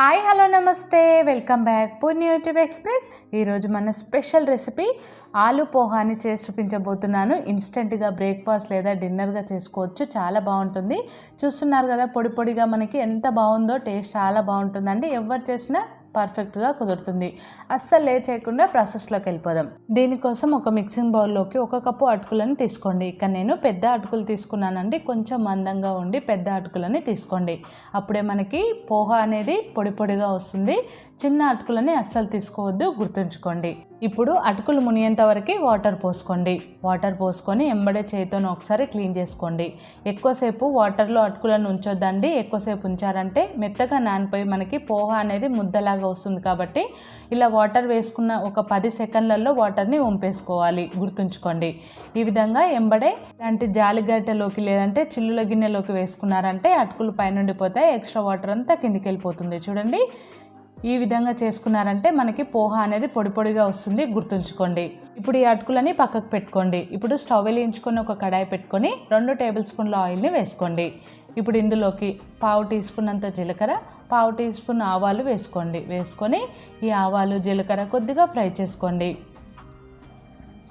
Hi hello namaste. Welcome back Purni YouTube express. ఈరోజు మన special recipe ఆలు పోహాని చేసి చూపించబోతున్నాను. ఇన్స్టెంట్గా బ్రేక్ఫాస్ట్ లేదా డిన్నర్గా చేసుకోవచ్చు. చాలా బాగుంటుంది. చూస్తున్నారు కదా పొడి పొడిగా మనకి ఎంత బాగుందో టేస్ట్ చాలా బాగుంటుందండి. ఎవరు చేసినా పర్ఫెక్ట్గా కుదురుతుంది. అస్సలు లే చేయకుండా ప్రాసెస్లోకి వెళ్ళిపోదాం. దీనికోసం ఒక మిక్సింగ్ బౌల్లోకి ఒక కప్పు అటుకులను తీసుకోండి. ఇక్కడ నేను పెద్ద అటుకులు తీసుకున్నానండి. కొంచెం మందంగా ఉండి పెద్ద అటుకులని తీసుకోండి. అప్పుడే మనకి పోహా అనేది పొడి పొడిగా వస్తుంది. చిన్న అటుకులని అస్సలు తీసుకోవద్దు. గుర్తుంచుకోండి. ఇప్పుడు అటుకులు మునిగేంత వరకు వాటర్ పోసుకోండి. వాటర్ పోసుకొని ఎంబడే చేతితో ఒకసారి క్లీన్ చేసుకోండి. ఎక్కువసేపు వాటర్లో అటుకులను ఉంచొద్దండి. ఎక్కువసేపు ఉంచారంటే మెత్తగా నానిపోయి మనకి పోహ అనేది ముద్దలాగా వస్తుంది కాబట్టి ఇలా వాటర్ వేసుకున్న ఒక పది సెకండ్లలో వాటర్ని వంపేసుకోవాలి. గుర్తుంచుకోండి. ఈ విధంగా ఎంబడే ఇలాంటి జాలిగడ్డలోకి లేదంటే చిల్లుల గిన్నెలోకి వేసుకున్నారంటే అటుకులు పైనుండిపోతాయి. ఎక్స్ట్రా వాటర్ అంతా కిందికి వెళ్ళిపోతుంది. చూడండి. ఈ విధంగా చేసుకున్నారంటే మనకి పోహ అనేది పొడి పొడిగా వస్తుంది గుర్తుంచుకోండి. ఇప్పుడు ఈ అటుకులని పక్కకు పెట్టుకోండి. ఇప్పుడు స్టవ్ వెలిగించుకొని ఒక కడాయి పెట్టుకొని రెండు టేబుల్ స్పూన్ల ఆయిల్ని వేసుకోండి. ఇప్పుడు ఇందులోకి పావు టీ స్పూన్ అంత జీలకర్ర పావు టీ స్పూన్ ఆవాలు వేసుకోండి. వేసుకొని ఈ ఆవాలు జీలకర్ర కొద్దిగా ఫ్రై చేసుకోండి.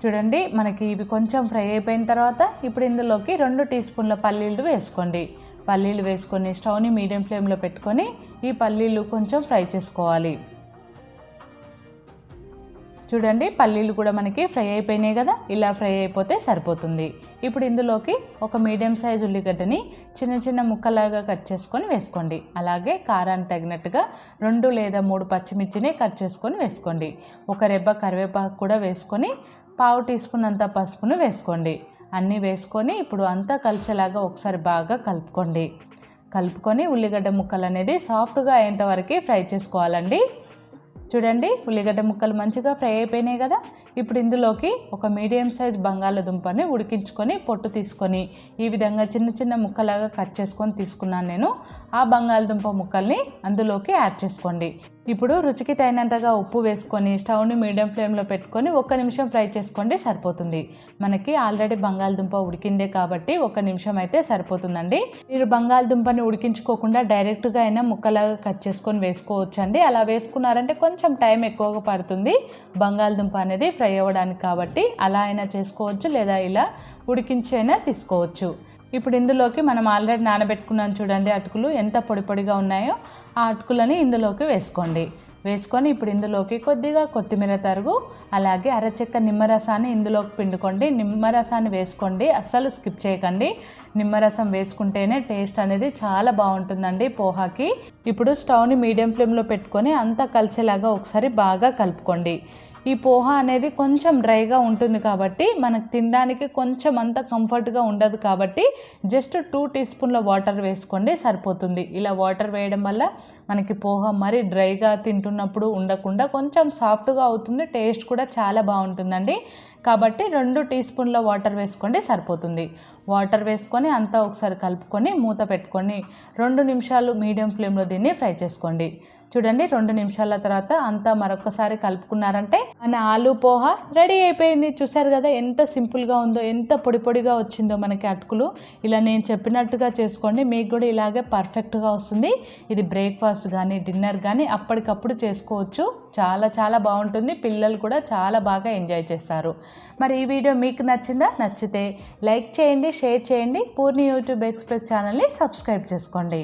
చూడండి మనకి ఇవి కొంచెం ఫ్రై అయిపోయిన తర్వాత ఇప్పుడు ఇందులోకి రెండు టీ స్పూన్ల పల్లీలు వేసుకోండి. పల్లీలు వేసుకొని స్టవ్ని మీడియం ఫ్లేమ్లో పెట్టుకొని ఈ పల్లీలు కొంచెం ఫ్రై చేసుకోవాలి. చూడండి పల్లీలు కూడా మనకి ఫ్రై అయిపోయినాయి కదా? ఇలా ఫ్రై అయిపోతే సరిపోతుంది. ఇప్పుడు ఇందులోకి ఒక మీడియం సైజ్ ఉల్లిగడ్డని చిన్న చిన్న ముక్కలాగా కట్ చేసుకొని వేసుకోండి. అలాగే కారాన్ని తగినట్టుగా రెండు లేదా మూడు పచ్చిమిర్చిని కట్ చేసుకొని వేసుకోండి. ఒక రెబ్బ కరివేపాకు కూడా వేసుకొని పావు టీ స్పూన్ అంత పసుపును వేసుకోండి. అన్నీ వేసుకొని ఇప్పుడు అంతా కలిసేలాగా ఒకసారి బాగా కలుపుకోండి. కలుపుకొని ఉల్లిగడ్డ ముక్కలు అనేది సాఫ్ట్గా అయ్యేంతవరకు ఫ్రై చేసుకోవాలండి. చూడండి ఉల్లిగడ్డ ముక్కలు మంచిగా ఫ్రై అయిపోయినాయి కదా. ఇప్పుడు ఇందులోకి ఒక మీడియం సైజ్ బంగాళదుంపని ఉడికించుకొని పొట్టు తీసుకొని ఈ విధంగా చిన్న చిన్న ముక్కలాగా కట్ చేసుకొని తీసుకున్నాను నేను. ఆ బంగాళదుంప ముక్కల్ని అందులోకి యాడ్ చేసుకోండి. ఇప్పుడు రుచికి తగినంతగా ఉప్పు వేసుకొని స్టవ్ని మీడియం ఫ్లేమ్లో పెట్టుకొని ఒక్క నిమిషం ఫ్రై చేసుకోండి సరిపోతుంది. మనకి ఆల్రెడీ బంగాళదుంప ఉడికిందే కాబట్టి ఒక నిమిషం అయితే సరిపోతుందండి. మీరు బంగాళదుంపని ఉడికించుకోకుండా డైరెక్ట్గా అయినా ముక్కలాగా కట్ చేసుకొని వేసుకోవచ్చండి. అలా వేసుకున్నారంటే కొంచెం టైం ఎక్కువగా పడుతుంది. బంగాళదుంప అనేది ఫ్రై అవ్వడానికి కాబట్టి అలా అయినా చేసుకోవచ్చు లేదా ఇలా ఉడికించి అయినా తీసుకోవచ్చు. ఇప్పుడు ఇందులోకి మనం ఆల్రెడీ నానబెట్టుకున్నాం చూడండి అటుకులు ఎంత పొడి పొడిగా ఉన్నాయో ఆ అటుకులని ఇందులోకి వేసుకోండి. వేసుకొని ఇప్పుడు ఇందులోకి కొద్దిగా కొత్తిమీర తరుగు అలాగే అరచెక్క నిమ్మరసాన్ని ఇందులోకి పిండుకోండి. నిమ్మరసాన్ని వేసుకోండి అస్సలు స్కిప్ చేయకండి. నిమ్మరసం వేసుకుంటేనే టేస్ట్ అనేది చాలా బాగుంటుందండి పోహాకి. ఇప్పుడు స్టవ్ని మీడియం ఫ్లేమ్లో పెట్టుకొని అంతా కలిసేలాగా ఒకసారి బాగా కలుపుకోండి. ఈ పోహ అనేది కొంచెం డ్రైగా ఉంటుంది కాబట్టి మనకు తినడానికి కొంచెం అంత కంఫర్ట్గా ఉండదు కాబట్టి జస్ట్ టూ టీ స్పూన్ల వాటర్ వేసుకోండి సరిపోతుంది. ఇలా వాటర్ వేయడం వల్ల మనకి పోహ మరీ డ్రైగా తింటున్నప్పుడు ఉండకుండా కొంచెం సాఫ్ట్గా అవుతుంది టేస్ట్ కూడా చాలా బాగుంటుందండి. కాబట్టి రెండు టీ స్పూన్ల వాటర్ వేసుకోండి సరిపోతుంది. వాటర్ వేసుకొని అంతా ఒకసారి కలుపుకొని మూత పెట్టుకొని రెండు నిమిషాలు మీడియం ఫ్లేమ్లో దీన్ని ఫ్రై చేసుకోండి. చూడండి రెండు నిమిషాల తర్వాత అంతా మరొకసారి కలుపుకున్నారంటే మన ఆలు పోహా రెడీ అయిపోయింది. చూసారు కదా ఎంత సింపుల్గా ఉందో ఎంత పొడి పొడిగా వచ్చిందో మనకి అటుకులు. ఇలా నేను చెప్పినట్టుగా చేసుకోండి మీకు కూడా ఇలాగే పర్ఫెక్ట్గా వస్తుంది. ఇది బ్రేక్ఫాస్ట్ కానీ డిన్నర్ కానీ అప్పటికప్పుడు చేసుకోవచ్చు. చాలా చాలా బాగుంటుంది. పిల్లలు కూడా చాలా బాగా ఎంజాయ్ చేస్తారు. మరి ఈ వీడియో మీకు నచ్చిందా? నచ్చితే లైక్ చేయండి షేర్ చేయండి. పూర్ణి యూట్యూబ్ ఎక్స్ప్రెస్ ఛానల్ని సబ్స్క్రైబ్ చేసుకోండి.